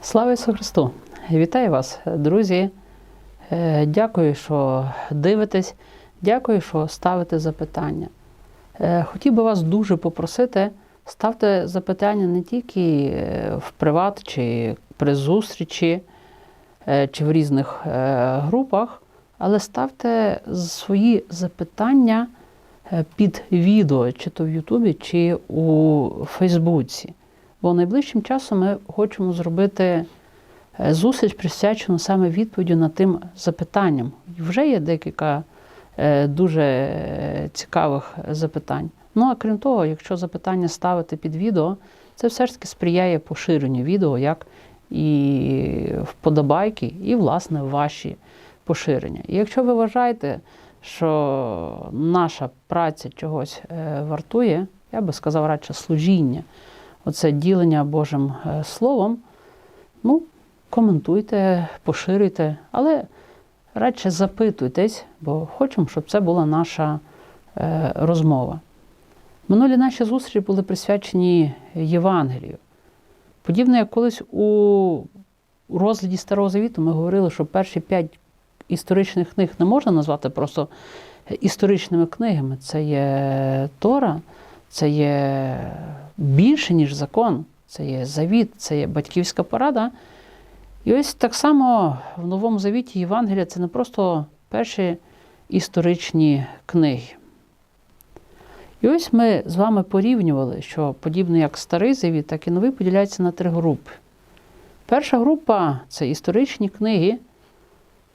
Слава Ісусу Христу! Вітаю вас, друзі. Е, Дякую, що дивитесь. Дякую, що ставите запитання. Е, Хотів би вас дуже попросити, ставте запитання не тільки е, в приват чи при зустрічі, чи в різних групах, але ставте свої запитання під відео, чи то в Ютубі, чи у Фейсбуці. Бо найближчим часом ми хочемо зробити е, зустріч присвячену саме відповіді на тим запитанням. Вже є декілька е, дуже е, цікавих запитань. Ну а крім того, якщо запитання ставити під відео, це все ж таки сприяє поширенню відео, як і вподобайки, і, власне, ваші поширення. І якщо ви вважаєте, що наша праця чогось вартує, я би сказав радше служіння, оце ділення Божим е, Словом, ну, коментуйте, поширюйте, але радше запитуйтесь, бо хочемо, щоб це була наша е, розмова. Минулі наші зустрічі були присвячені Євангелію. Подібно як колись у розгляді Старого Завіту ми говорили, що перші п'ять історичних книг не можна назвати просто історичними книгами. Це є Тора, це є більше, ніж закон, це є завіт, це є батьківська порада. І ось так само в Новому Завіті Євангелія це не просто перші історичні книги. І ось ми з вами порівнювали, що подібно як Старий Завіт, так і новий поділяється на три групи. Перша група це історичні книги,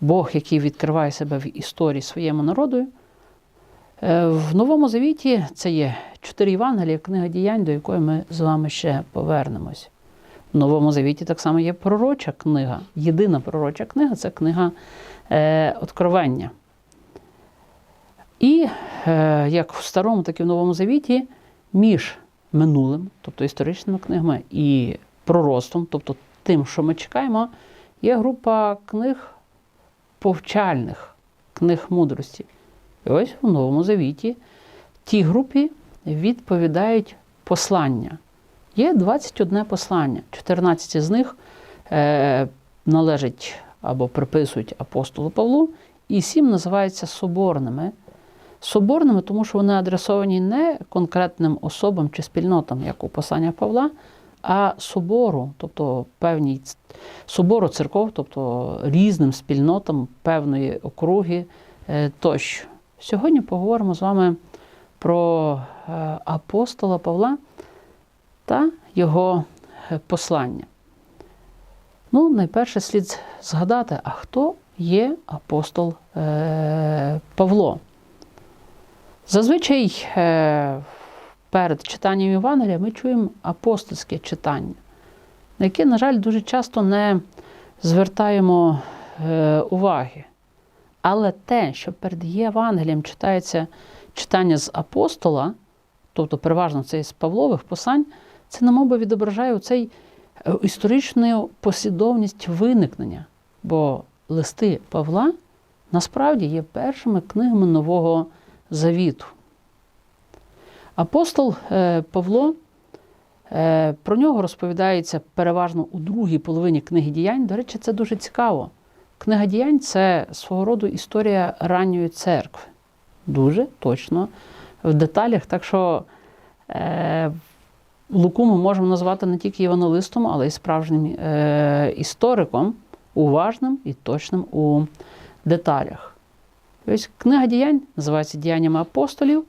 Бог, який відкриває себе в історії своєму народу. Е, В Новому Завіті це є чотири Євангелія, книга діянь, до якої ми з вами ще повернемось. В Новому Завіті так само є пророча книга. Єдина пророча книга це книга е, Откровення. І е, як в Старому, так і в Новому Завіті, між минулим, тобто історичними книгами, і пророцтвом, тобто тим, що ми чекаємо, є група книг повчальних, книг мудрості. І ось в Новому Завіті тій групі відповідають послання. Є 21 послання, 14 з них е, належать або приписують апостолу Павлу, і 7 називаються соборними. Соборними, тому що вони адресовані не конкретним особам чи спільнотам, як у послання Павла, а собору, тобто певній собору церков, тобто різним спільнотам певної округи е, тощо. Сьогодні поговоримо з вами про е, апостола Павла та його е, послання. Ну, найперше слід згадати, а хто є апостол е, Павло? Зазвичай перед читанням Євангелія ми чуємо апостольське читання, на яке, на жаль, дуже часто не звертаємо уваги. Але те, що перед Євангелієм читається читання з апостола, тобто переважно це з Павлових послань, це намоби відображає цей історичну послідовність виникнення. Бо листи Павла насправді є першими книгами Нового Завіту. Апостол е, Павло, е, про нього розповідається переважно у другій половині книги діянь. До речі, це дуже цікаво. Книга діянь це свого роду історія ранньої церкви. Дуже точно в деталях. Так що е, Луку ми можемо назвати не тільки євангелистом, але й справжнім е, істориком, уважним і точним у деталях. Ось книга діянь називається Діяннями апостолів.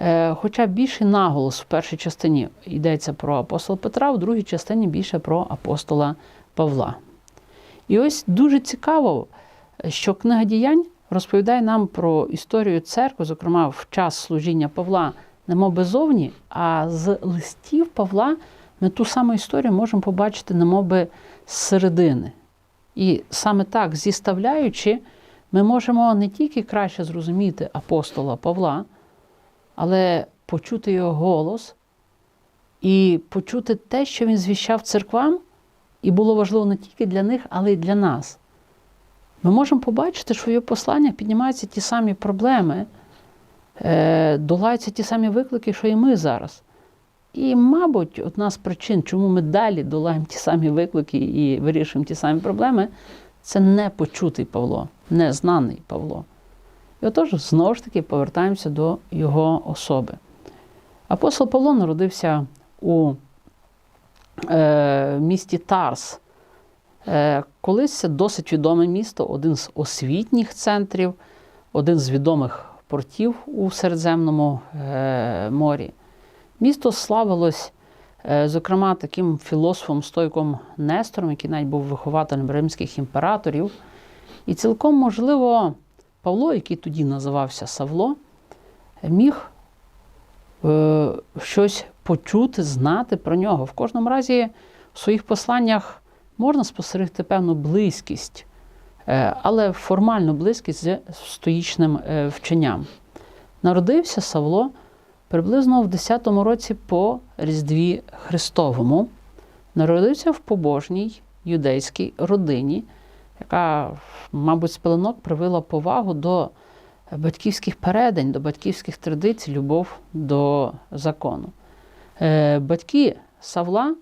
Е, Хоча більший наголос в першій частині йдеться про апостола Петра, в другій частині більше про апостола Павла. І ось дуже цікаво, що книга діянь розповідає нам про історію церкви, зокрема в час служіння Павла, немов зовні, а з листів Павла ми ту саму історію можемо побачити немов би з середини. І саме так, зіставляючи, ми можемо не тільки краще зрозуміти апостола Павла, але почути його голос і почути те, що він звіщав церквам, і було важливо не тільки для них, але й для нас. Ми можемо побачити, що в його посланнях піднімаються ті самі проблеми, е, долаються ті самі виклики, що і ми зараз. І, мабуть, одна з причин, чому ми далі долаємо ті самі виклики і вирішуємо ті самі проблеми, це непочутий Павло, незнаний Павло. І отож, знову ж таки, повертаємося до його особи. Апостол Павло народився у е, місті Тарс. Е, колись досить відоме місто, один з освітніх центрів, один з відомих портів у Середземному е, морі. Місто славилось, зокрема, таким філософом стойком Нестором, який навіть був вихователем римських імператорів. І цілком можливо, Павло, який тоді називався Савло, міг щось почути, знати про нього. В кожному разі, в своїх посланнях можна спостерегти певну близькість, е, але формальну близькість з стоїчним е, вченням. Народився Савло приблизно в 10-му році по Різдві Христовому. Народився в побожній юдейській родині, яка, мабуть, з пеленок привила повагу до батьківських передань, до батьківських традицій, любов до закону. Е, Батьки Савла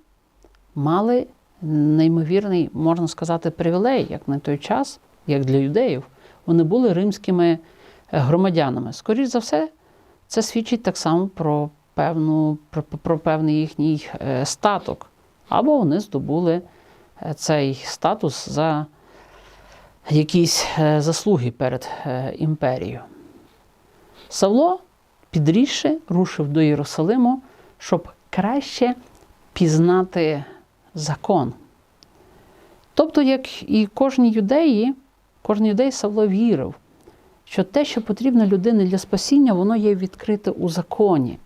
мали неймовірний, можна сказати, привілей, як на той час, як для юдеїв. Вони були римськими е, громадянами. Скоріше за все, це свідчить так само про, певну, про, про певний їхній е, статок. Або вони здобули цей статус за якісь заслуги перед імперією. Савло, підрісши, рушив до Єрусалиму, щоб краще пізнати закон. Тобто, як і кожній юдеї, кожен юдей Савло вірив, що те, що потрібно людині для спасіння, воно є відкрите у законі,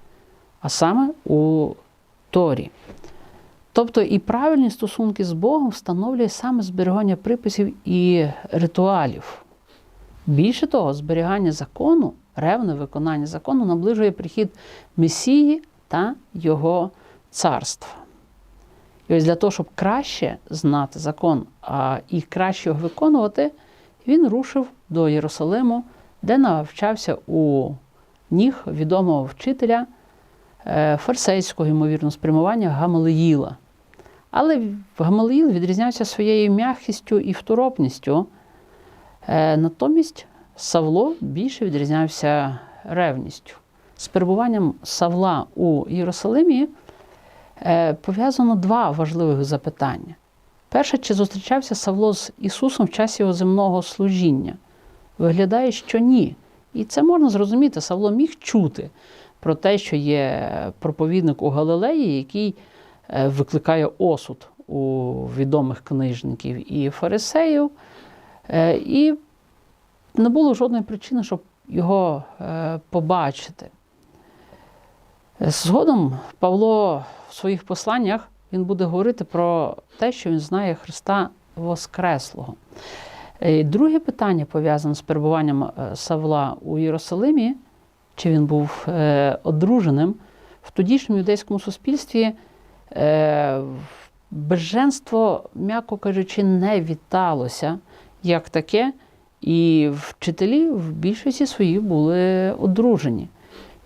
а саме у Торі. Тобто і правильні стосунки з Богом встановлює саме зберігання приписів і ритуалів. Більше того, зберігання закону, ревне виконання закону наближує прихід Месії та Його царства. І ось для того, щоб краще знати закон а, і краще його виконувати, він рушив до Єрусалиму, де навчався у ніг відомого вчителя е, фарсейського, ймовірно, спрямування Гамалеїла. Але Гамалеїл відрізнявся своєю м'якістю і второпністю. Е, Натомість Савло більше відрізнявся ревністю. З перебуванням Савла у Єрусалимі е, пов'язано два важливих запитання. Перше, чи зустрічався Савло з Ісусом в часі його земного служіння? Виглядає, що ні. І це можна зрозуміти. Савло міг чути про те, що є проповідник у Галилеї, який е, викликає осуд у відомих книжників і фарисеїв. Е, І не було жодної причини, щоб його побачити. Згодом Павло в своїх посланнях він буде говорити про те, що він знає Христа Воскреслого. І Друге питання пов'язане з перебуванням е, Савла у Єрусалимі, чи він був е, одруженим, в тодішньому юдейському суспільстві е, безженство, м'яко кажучи, не віталося як таке, і вчителі в більшості своїх були одружені.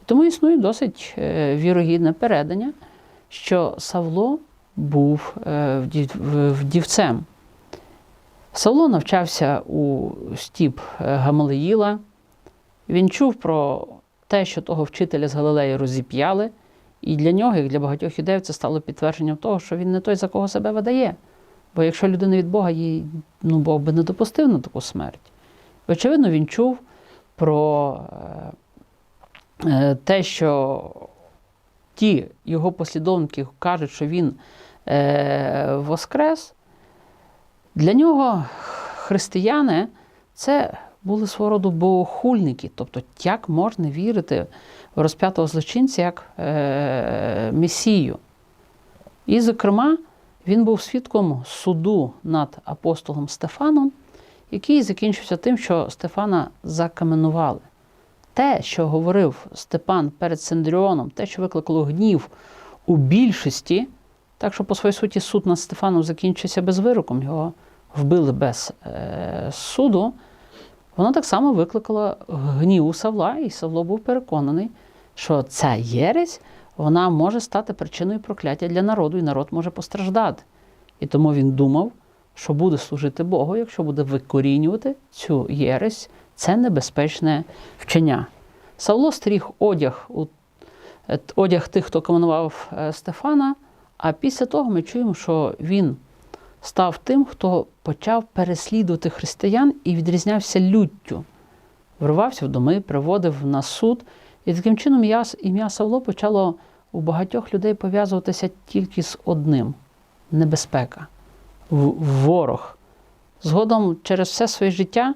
Тому існує досить е, вірогідне передання, що Савло був е, вдівцем. Савло навчався у стіп е, Гамалеїла. Він чув про те, що того вчителя з Галилеї розіп'яли, і для нього, як для багатьох юдеїв, це стало підтвердженням того, що він не той, за кого себе видає. Бо якщо людина від Бога, їй, ну, Бог би не допустив на таку смерть. Очевидно, він чув про те, що ті його послідовники кажуть, що він е, воскрес. Для нього християни це були свого роду богохульники. Тобто, як можна вірити в розп'ятого злочинця як е, Месію. І, зокрема, він був свідком суду над апостолом Стефаном, який закінчився тим, що Стефана закаменували. Те, що говорив Степан перед Синдріоном, те, що викликало гнів у більшості, так що, по своїй суті, суд над Стефаном закінчився без вироком, його вбили без е, суду, воно так само викликало гнів у Савла, і Савло був переконаний, що ця єресь вона може стати причиною прокляття для народу, і народ може постраждати. І тому він думав, що буде служити Богу, якщо буде викорінювати цю єресь, це небезпечне вчення. Савло стріг одяг, е, одяг тих, хто командував е, Стефана, а після того ми чуємо, що він став тим, хто почав переслідувати християн і відрізнявся люттю. Вривався в доми, приводив на суд. І таким чином ім'я Савло почало у багатьох людей пов'язуватися тільки з одним небезпека, ворог. Згодом через все своє життя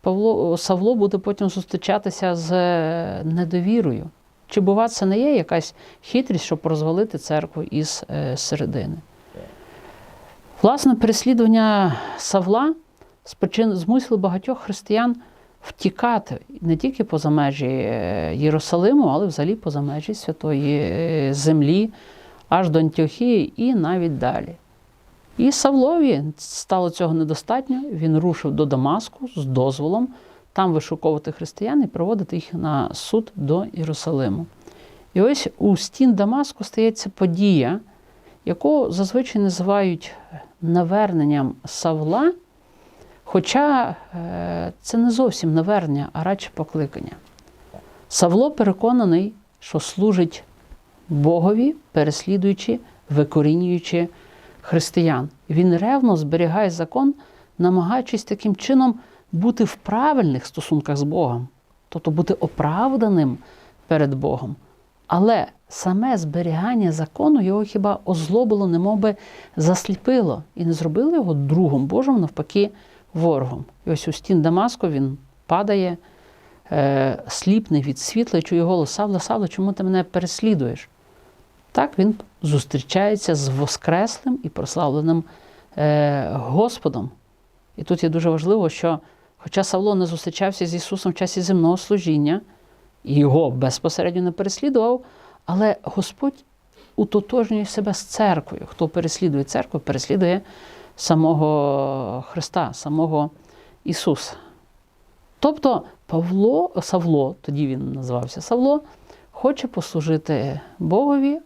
Павло, Савло буде потім зустрічатися з е, недовірою. Чи бува це не є якась хитрість, щоб розвалити церкву із е, середини? Власне, переслідування Савла змусило багатьох християн втікати не тільки поза межі е, Єрусалиму, але взагалі поза межі Святої Землі, аж до Антіохії і навіть далі. І Савлові стало цього недостатньо. Він рушив до Дамаску з дозволом там вишуковувати християн і проводити їх на суд до Єрусалиму. І ось у стін Дамаску стається подія, яку зазвичай називають наверненням Савла, хоча е, це не зовсім навернення, а радше покликання. Савло переконаний, що служить Богові, переслідуючи, викорінюючи християн. Він ревно зберігає закон, намагаючись таким чином бути в правильних стосунках з Богом, тобто бути оправданим перед Богом. Але саме зберігання закону його хіба озлобило, немовби засліпило і не зробило його другом Божим, навпаки, ворогом. І ось у стін Дамаску він падає, е, сліпний від світла, і чує голос Савла, Савла, чому ти мене переслідуєш? Так він зустрічається з Воскреслим і прославленим е, Господом. І тут є дуже важливо, що хоча Савло не зустрічався з Ісусом в часі земного служіння, і його безпосередньо не переслідував, але Господь утотожнює себе з церквою. Хто переслідує церкву, переслідує самого Христа, самого Ісуса. Тобто Павло, Савло, тоді він називався Савло, хоче послужити Богові,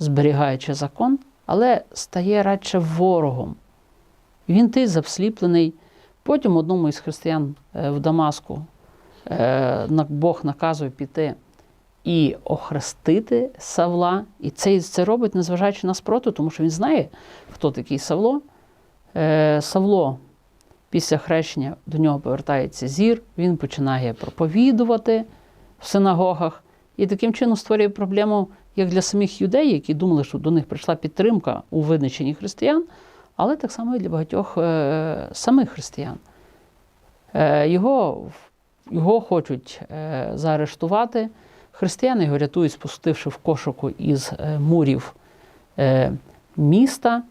зберігаючи закон, але стає радше ворогом. Він ти засліплений. Потім одному із християн е, в Дамаску е, Бог наказує піти і охрестити Савла. І це, це робить, незважаючи на спротив, тому що він знає, хто такий Савло. Е, Савло після хрещення до нього повертається зір, він починає проповідувати в синагогах і таким чином створює проблему як для самих юдей, які думали, що до них прийшла підтримка у визначенні християн, але так само і для багатьох е, самих християн. Е, його, його хочуть е, заарештувати. Християни його рятують, спустивши в кошику із е, мурів е, міста.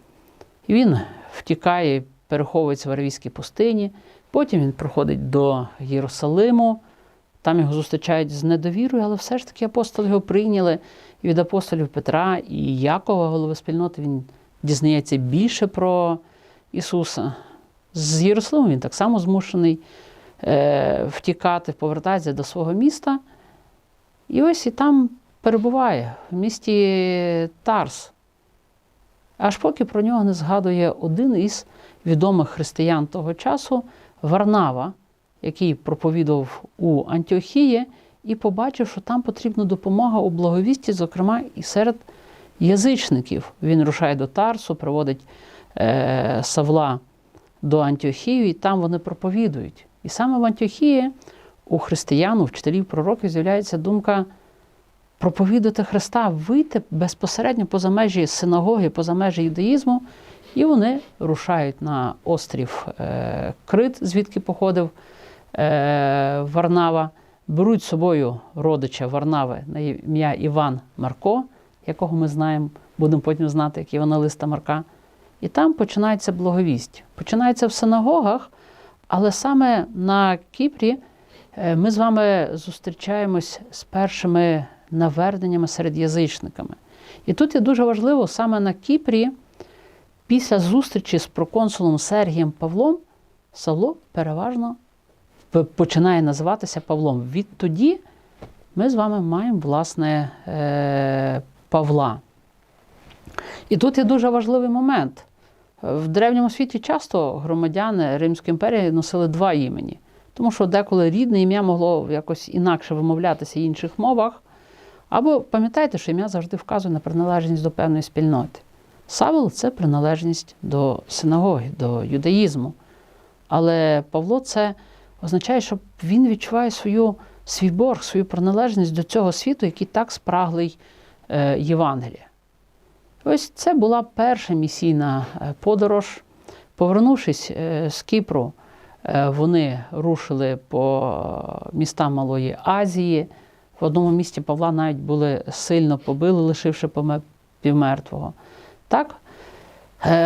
Він втікає, переховується в Аравійській пустині. Потім він приходить до Єрусалиму. Там його зустрічають з недовірою, але все ж таки апостоли його прийняли. І від апостолів Петра і Якова, голови спільноти, він дізнається більше про Ісуса. З Єрусалиму він так само змушений е, втікати, повертається до свого міста. І ось і там перебуває в місті Тарс. Аж поки про нього не згадує один із відомих християн того часу Варнава, який проповідував у Антіохії, і побачив, що там потрібна допомога у благовісті, зокрема і серед язичників. Він рушає до Тарсу, приводить е, Савла до Антіохії, і там вони проповідують. І саме в Антіохії у християн, у вчителів пророків з'являється думка проповідати Христа, вийти безпосередньо поза межі синагоги, поза межі юдаїзму, і вони рушають на острів е, Крит, звідки походив Варнава, беруть з собою родича Варнави на ім'я Іван Марко, якого ми знаємо, будемо потім знати, як Іваналиста Марка. І там починається благовість. Починається в синагогах, але саме на Кіпрі е, ми з вами зустрічаємось з першими наверненнями серед язичниками. І тут є дуже важливо саме на Кіпрі, після зустрічі з проконсулом Сергієм Павлом, Савло переважно починає називатися Павлом. Відтоді ми з вами маємо власне е, Павла. І тут є дуже важливий момент. В древньому світі часто громадяни Римської імперії носили два імені, тому що деколи рідне ім'я могло якось інакше вимовлятися в інших мовах. Або пам'ятайте, що ім'я завжди вказує на приналежність до певної спільноти. Савел це приналежність до синагоги, до юдаїзму. Але Павло це означає, що він відчуває свою, свій борг, свою приналежність до цього світу, який так спраглий е, Євангелія. Ось це була перша місійна е, подорож. Повернувшись е, з Кіпру, вони рушили по містам Малої Азії. В одному місті Павла навіть були сильно побили, лишивши півмертвого. Так,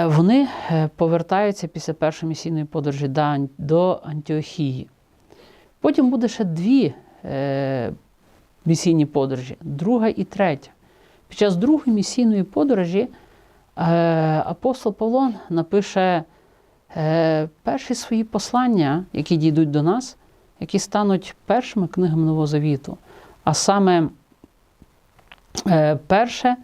вони е, повертаються після першої місійної подорожі до Антіохії. Потім буде ще дві е, місійні подорожі, друга і третя. Під час другої місійної подорожі е, апостол Павло напише е, перші свої послання, які дійдуть до нас, які стануть першими книгами Нового Завіту. А саме е, перше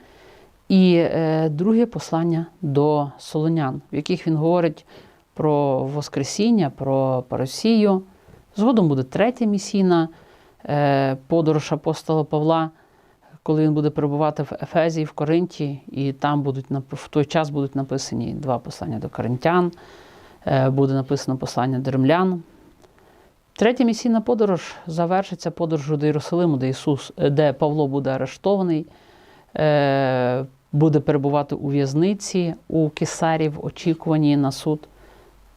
і е, друге послання до Солонян, в яких він говорить про Воскресіння, про Паросію. Згодом буде третя місійна е, подорож апостола Павла, коли він буде перебувати в Ефезії, в Коринті, і там будуть в той час будуть написані два послання до коринтян, е, буде написано послання до римлян. Третя місійна подорож завершиться подорожю до Єрусалиму, де Ісус, де Павло буде арештований, буде перебувати у в'язниці у Кесарі в очікуванні на суд.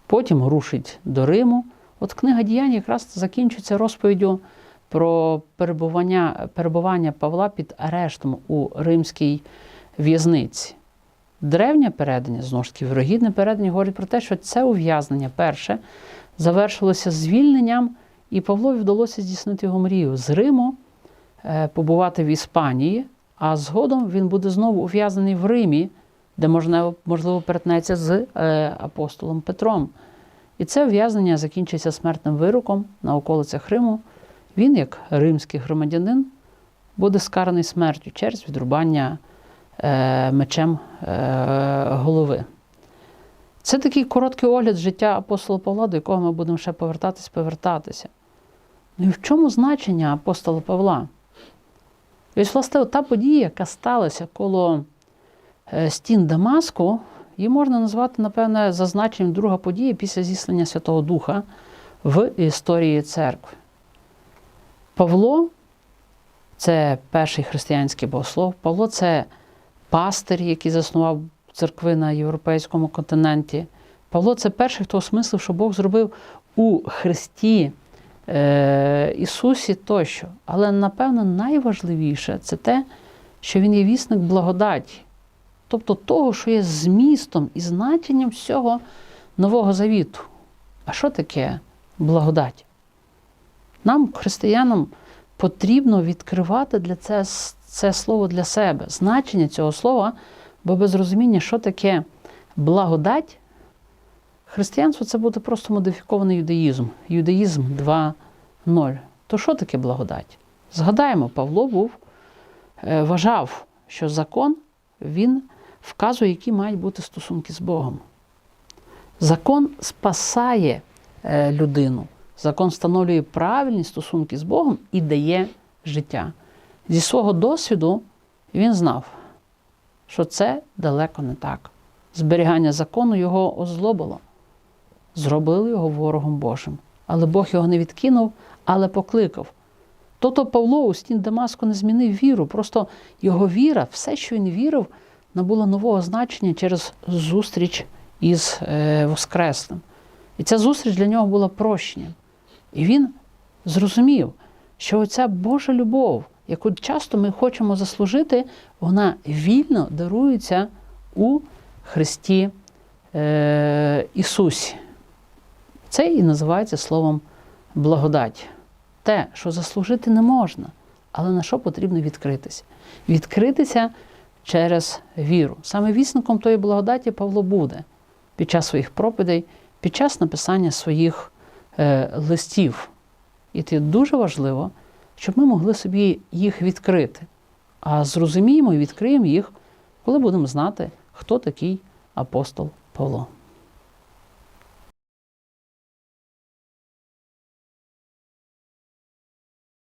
Потім рушить до Риму. От книга діянь якраз закінчується розповіддю про перебування, перебування Павла під арештом у римській в'язниці. Древнє передання, знову ж таки, вірогідне передання говорить про те, що це ув'язнення перше завершилося звільненням, і Павлові вдалося здійснити його мрію з Риму, е, побувати в Іспанії, а згодом він буде знову ув'язнений в Римі, де можливо перетнеться з е, апостолом Петром. І це ув'язнення закінчиться смертним вироком на околицях Риму. Він, як римський громадянин, буде скараний смертю через відрубання е, мечем е, голови. Це такий короткий огляд життя апостола Павла, до якого ми будемо ще повертатись, повертатися. Ну і в чому значення апостола Павла? І ось, власне, та подія, яка сталася коло е, стін Дамаску, її можна назвати, напевне, за значенням друга подія після зіслання Святого Духа в історії церкви. Павло це перший християнський богослов. Павло це пастир, який заснував церкви на європейському континенті. Павло це перший, хто осмислив, що Бог зробив у Христі Ісусі тощо. Але, напевно, найважливіше це те, що Він є вісник благодаті, тобто того, що є змістом і значенням всього Нового Завіту. А що таке благодать? Нам, християнам, потрібно відкривати для це, це слово для себе, значення цього слова, бо без розуміння, що таке благодать, християнство це буде просто модифікований юдаїзм. Юдаїзм 2.0. То що таке благодать? Згадаємо, Павло був, е, вважав, що закон він вказує, які мають бути стосунки з Богом. Закон спасає е, людину. Закон встановлює правильні стосунки з Богом і дає життя. Зі свого досвіду він знав, що це далеко не так. Зберігання закону його озлобило, зробили його ворогом Божим. Але Бог його не відкинув, але покликав. Тобто Павло у стін Дамаску не змінив віру, просто його віра, все, що він вірив, набуло нового значення через зустріч із е, Воскресним. І ця зустріч для нього була прощенням. І він зрозумів, що оця Божа любов, яку часто ми хочемо заслужити, вона вільно дарується у Христі е, Ісусі. Це і називається словом благодать. Те, що заслужити не можна, але на що потрібно відкритися? Відкритися через віру. Саме вісником тої благодаті Павло буде під час своїх проповідей, під час написання своїх е, листів. І це дуже важливо щоб ми могли собі їх відкрити. А зрозуміємо і відкриємо їх, коли будемо знати, хто такий апостол Павло.